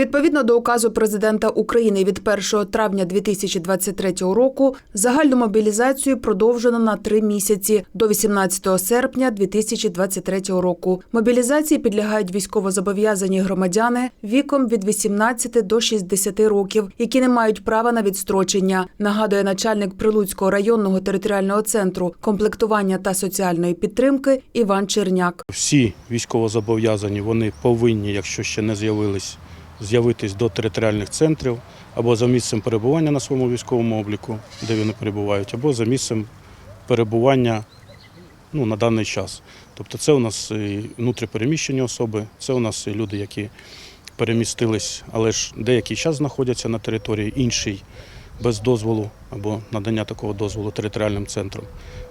Відповідно до указу президента України від 1 травня 2023 року загальну мобілізацію продовжено на три місяці до 18 серпня 2023 року. Мобілізації підлягають військовозобов'язані громадяни віком від 18 до 60 років, які не мають права на відстрочення. Нагадує начальник Прилуцького районного територіального центру комплектування та соціальної підтримки Іван Черняк. Всі військовозобов'язані вони повинні, якщо ще не з'явились, з'явитись до територіальних центрів або за місцем перебування на своєму військовому обліку, де вони перебувають, або за місцем перебування ну, на даний час. Тобто це у нас і внутріпереміщені особи, це у нас і люди, які перемістились, але ж деякий час знаходяться на території, інший без дозволу або надання такого дозволу територіальним центром.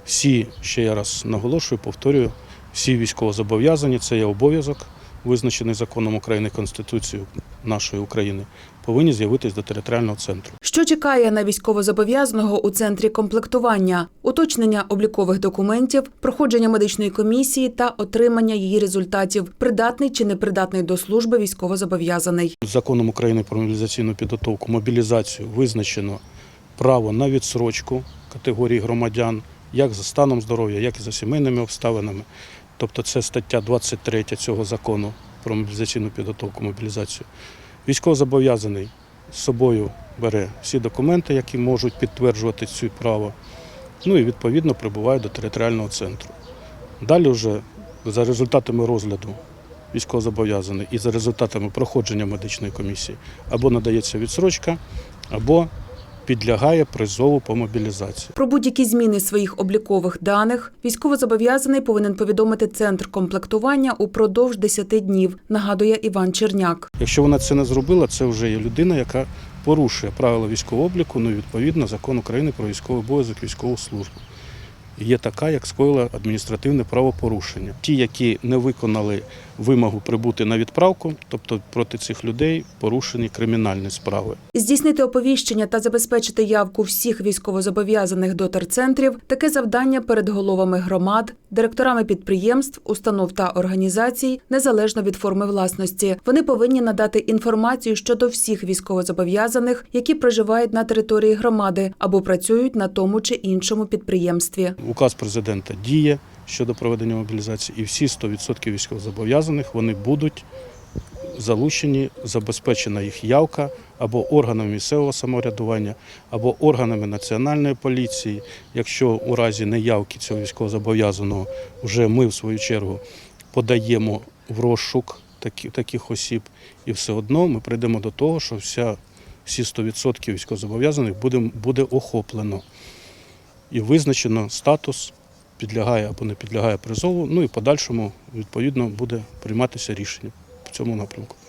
Всі, ще я раз наголошую, повторюю, всі військовозобов'язані, це є обов'язок, визначений законом України Конституцією нашої України, повинні з'явитись до територіального центру. Що чекає на військовозобов'язаного у центрі комплектування, уточнення облікових документів, проходження медичної комісії та отримання її результатів, придатний чи непридатний до служби військовозобов'язаний. Законом України про мобілізаційну підготовку, мобілізацію визначено право на відсрочку категорії громадян, як за станом здоров'я, як і за сімейними обставинами. Тобто це стаття 23 цього закону про мобілізаційну підготовку, мобілізацію. Військовозобов'язаний з собою бере всі документи, які можуть підтверджувати цю право, ну і відповідно прибуває до територіального центру. Далі вже за результатами розгляду військовозобов'язаний і за результатами проходження медичної комісії або надається відсрочка, або підлягає призову по мобілізації. Про будь-які зміни своїх облікових даних військовозобов'язаний повинен повідомити центр комплектування упродовж 10 днів, нагадує Іван Черняк. Якщо вона це не зробила, це вже є людина, яка порушує правила військового обліку, ну і відповідно закон України про військовий обов'язок військову службу. Є така, як скоїла адміністративне правопорушення. Ті, які не виконали вимогу прибути на відправку, тобто проти цих людей порушені кримінальні справи. Здійснити оповіщення та забезпечити явку всіх військовозобов'язаних до терцентрів – таке завдання перед головами громад, директорами підприємств, установ та організацій, незалежно від форми власності. Вони повинні надати інформацію щодо всіх військовозобов'язаних, які проживають на території громади або працюють на тому чи іншому підприємстві. Указ президента діє щодо проведення мобілізації, і всі 100% військовозобов'язаних вони будуть залучені, забезпечена їх явка або органами місцевого самоврядування, або органами національної поліції. Якщо у разі неявки цього військовозобов'язаного вже ми в свою чергу подаємо в розшук таких осіб, і все одно ми прийдемо до того, що вся, всі 100% військовозобов'язаних буде, буде охоплено і визначено статус, підлягає або не підлягає призову. Ну і в подальшому відповідно буде прийматися рішення в цьому напрямку.